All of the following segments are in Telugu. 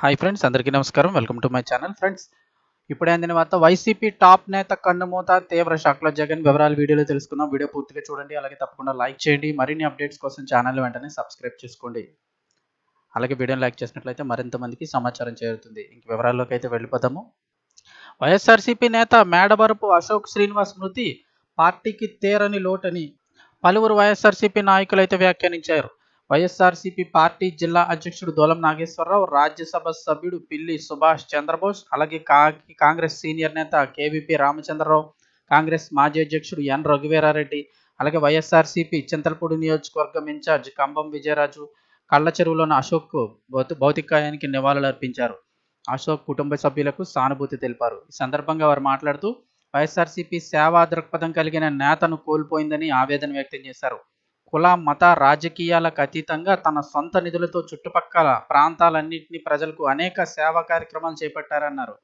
హాయ్ ఫ్రెండ్స్ అందరికీ నమస్కారం. Welcome to my channel friends. ఇప్పుడే అందిన వార్త వైసీపీ టాప్ నేత కన్నుమూత తీవ్ర షాక్లో జగన్. వివరాలు వీడియోలో తెలుసుకుందాం. వీడియో పూర్తిగా చూడండి. అలాగే తప్పకుండా లైక్ చేయండి. మరిన్ని అప్డేట్స్ కోసం ఛానల్ వెంటనే సబ్స్క్రైబ్ చేసుకోండి. అలాగే వీడియోని లైక్ చేసినట్లయితే మరింత మందికి సమాచారం చేరుతుంది. ఇంక వివరాల్లోకి అయితే వెళ్ళిపోతాము వైఎస్ఆర్సీపీ నేత మేడవరపు అశోక్ శ్రీనివాస్ మృతి పార్టీకి తేరని లోటని పలువురు వైఎస్ఆర్సీపీ నాయకులు అయితే వ్యాఖ్యానించారు. వైఎస్ఆర్సీపీ పార్టీ జిల్లా అధ్యక్షుడు దోలం నాగేశ్వరరావు రాజ్యసభ సభ్యుడు పిల్లి సుభాష్ చంద్రబోస్ అలాగే కా- కాంగ్రెస్ సీనియర్ నేత కేవీపీ రామచంద్రరావు కాంగ్రెస్ మాజీ అధ్యక్షుడు ఎన్ రఘువీరారెడ్డి అలాగే వైఎస్ఆర్సీపీ చింతలపూడి నియోజకవర్గం ఇన్ఛార్జ్ కంబం విజయరాజు కళ్ళ చెరువులోని అశోక్ భౌతి భౌతికాయానికి నివాళులు అర్పించారు. అశోక్ కుటుంబ సభ్యులకు సానుభూతి తెలిపారు. ఈ సందర్భంగా వారు మాట్లాడుతూ వైఎస్ఆర్సీపీ సేవా దృక్పథం కలిగిన నేతను కోల్పోయిందని ఆవేదన వ్యక్తం చేశారు. కుల మత రాజకీయాలకు అతీతంగా తన సొంత నిధులతో చుట్టుపక్కల ప్రాంతాలన్నింటినీ ప్రజలకు అనేక సేవా కార్యక్రమాలు చేపట్టారన్నారు.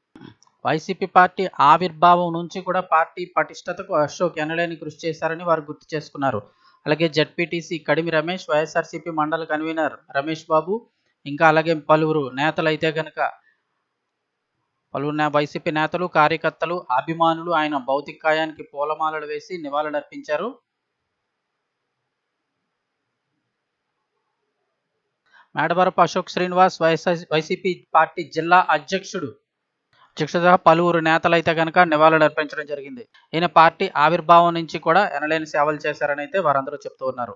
వైసీపీ పార్టీ ఆవిర్భావం నుంచి కూడా పార్టీ పటిష్టతకు అశోక్ ఎనలేని కృషి చేశారని వారు గుర్తు చేసుకున్నారు. అలాగే జడ్పీటీసీ కడిమి రమేష్ వైఎస్ఆర్సీపీ మండల కన్వీనర్ రమేష్ బాబు ఇంకా అలాగే పలువురు నేతలు అయితే కనుక పలువురు వైసీపీ నేతలు కార్యకర్తలు అభిమానులు ఆయన భౌతికాయానికి పూలమాలలు వేసి నివాళులర్పించారు. Medavarapu Ashok Srinivas YSR YCP party జిల్లా అధ్యక్షుడు. అధ్యక్షుడిగా పలువురు నేతలు అయితే కనుక నివాళులు అర్పించడం జరిగింది. ఈయన పార్టీ ఆవిర్భావం నుంచి కూడా ఎనలేని సేవలు చేశారని అయితే వారందరూ చెప్తూ ఉన్నారు.